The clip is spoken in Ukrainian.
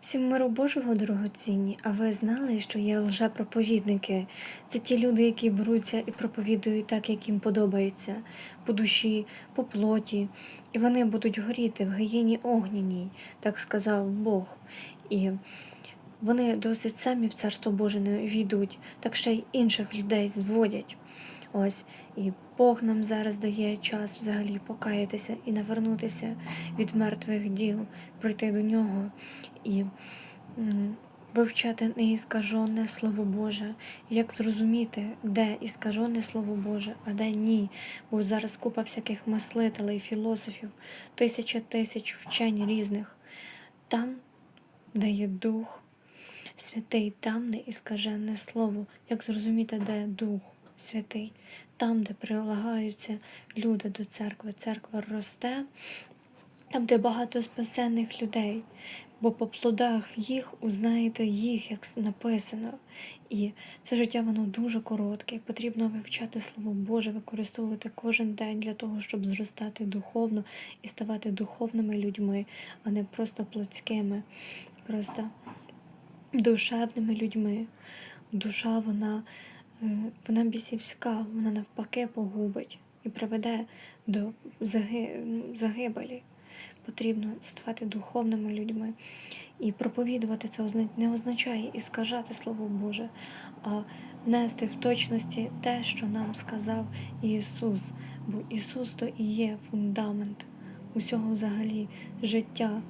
Всім миру Божого дорогоцінні, а ви знали, що є лжепроповідники? Це ті люди, які беруться і проповідують так, як їм подобається, по душі, по плоті, і вони будуть горіти в гиєні огняній, так сказав Бог. І вони досить самі в Царство Боже не війдуть, так ще й інших людей зводять. Ось і Бог нам зараз дає час взагалі покаятися і навернутися від мертвих діл, прийти до нього і вивчати неіскажене Слово Боже, як зрозуміти, де іскажене Слово Боже, а де ні. Бо зараз купа всяких мислителей, філософів, тисяча тисяч вчень різних. Там, де є Дух Святий, там, де іскажене Слово, як зрозуміти, де Дух Святий, там, де прилагаються люди до церкви, церква росте, там, де багато спасенних людей, бо по плодах їх узнаєте їх, як написано. І це життя воно дуже коротке. Потрібно вивчати Слово Боже, використовувати кожен день для того, щоб зростати духовно і ставати духовними людьми, а не просто плотськими, просто душевними людьми. Душа, вона, вона бісівська, вона навпаки погубить і приведе до загибелі. Потрібно ставати духовними людьми. І проповідувати це не означає іскажати Слово Боже, а нести в точності те, що нам сказав Ісус. Бо Ісус то і є фундамент усього взагалі життя